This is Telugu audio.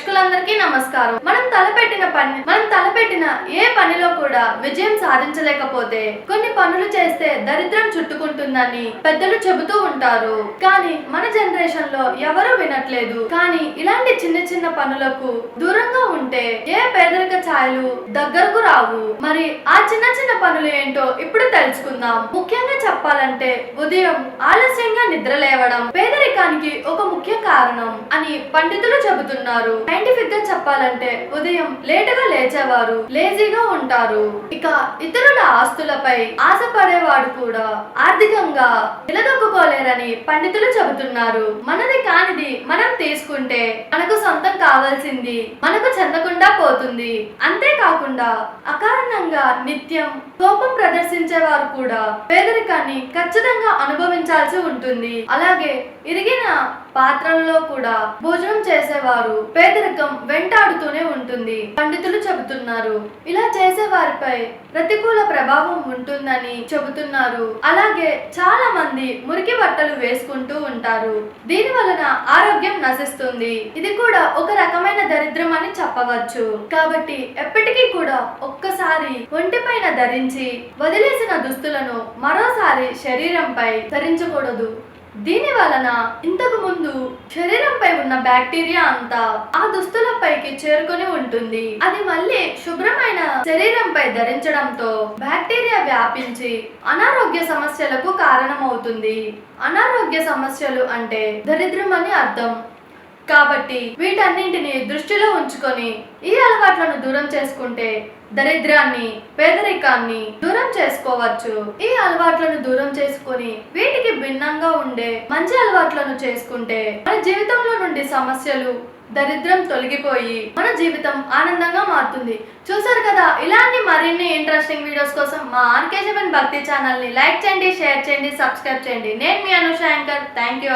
ప్రేక్షకులందరికీ నమస్కారం. మనం తలపెట్టిన పని మనం తలపెట్టిన మొదలుపెట్టిన ఏ పనిలో కూడా విజయం సాధించలేకపోతే కొన్ని పనులు చేస్తే దరిద్రం చుట్టుకుంటుందని పెద్దలు చెబుతూ ఉంటారు. కానీ మన జనరేషన్లో ఎవరూ వినట్లేదు. కానీ ఇలాంటి చిన్న చిన్న పనులకు దూరంగా ఉంటే ఏ పేదరిక ఛాయలు దగ్గరకు రావు. మరి ఆ చిన్న చిన్న పనులు ఏంటో ఇప్పుడు తెలుసుకుందాం. ముఖ్యంగా చెప్పాలంటే ఉదయం ఆలస్యంగా నిద్ర లేవడం పేదరికానికి ఒక ముఖ్య కారణం అని పండితులు చెబుతున్నారు. సైంటిఫిక్గా చెప్పాలంటే ఉదయం లేటుగా లేచేవారు లేజీగా ఉంటారు. ఇక ఇతరుల ఆస్తులపై ఆశపడేవాడు కూడా ఆర్థికంగా నిలదొక్కుకోలేరని పండితులు చెబుతున్నారు. మనది కానిది మనం తీసుకుంటే మనకు సొంతం కావాల్సింది మనకు చెందకుండా పోతుంది. అంతేకాకుండా అకారణంగా నిత్యం కోపం ప్రదర్శించే వారు కూడా పేదరికాన్ని ఖచ్చితంగా అనుభవించాల్సి ఉంటుంది. అలాగే ఇరిగిన పాత్రల్లో కూడా భోజనం చేసేవారు పేదరికం వెంటాడుతూనే ఉంటుంది. పండితులు చెబుతున్నారు ఇలా చేసే వారిపై ప్రతికూల ప్రభావం ఉంటుందని చెబుతున్నారు. అలాగే చాలా మంది మురికి బట్టలు వేసుకుంటూ ఉంటారు. దీని వలన ఆరోగ్యం నశిస్తుంది. ఇది కూడా ఒక రకమైన దరిద్రం అని చెప్పవచ్చు. కాబట్టి ఎప్పటికీ కూడా ఒక్కసారి ఒంటిపైన ధరించి వదిలేసిన దుస్తులను మరోసారి శరీరంపై ధరించకూడదు. దీని వలన ఇంతకు ముందు శరీరంపై ఉన్న బ్యాక్టీరియా అంతా ఆ దుస్తులపైకి చేరుకొని ఉంటుంది. అది మళ్ళీ శుభ్రమైన శరీరంపై ధరించడంతో బ్యాక్టీరియా వ్యాపించి అనారోగ్య సమస్యలకు కారణమవుతుంది. అనారోగ్య సమస్యలు అంటే దరిద్రం అని అర్థం. కాబట్టి వీటన్నింటిని దృష్టిలో ఉంచుకొని ఈ అలవాట్లను దూరం చేసుకుంటే దరిద్రాన్ని పేదరికాన్ని దూరం చేసుకోవచ్చు. ఈ అలవాట్లను దూరం చేసుకొని వీటికి భిన్నంగా ఉండే మంచి అలవాట్లను చేసుకుంటే మన జీవితంలో నుండి సమస్యలు దరిద్రం తొలగిపోయి మన జీవితం ఆనందంగా మారుతుంది. చూసారు కదా? ఇలాంటి మరిన్ని ఇంట్రెస్టింగ్ వీడియోస్ కోసం మా ఆర్కేజీవన్ భక్తి ఛానల్ని లైక్ చేయండి షేర్ చేయండి సబ్స్క్రైబ్ చేయండి. నేను మీ అనుష యాంకర్. Thank you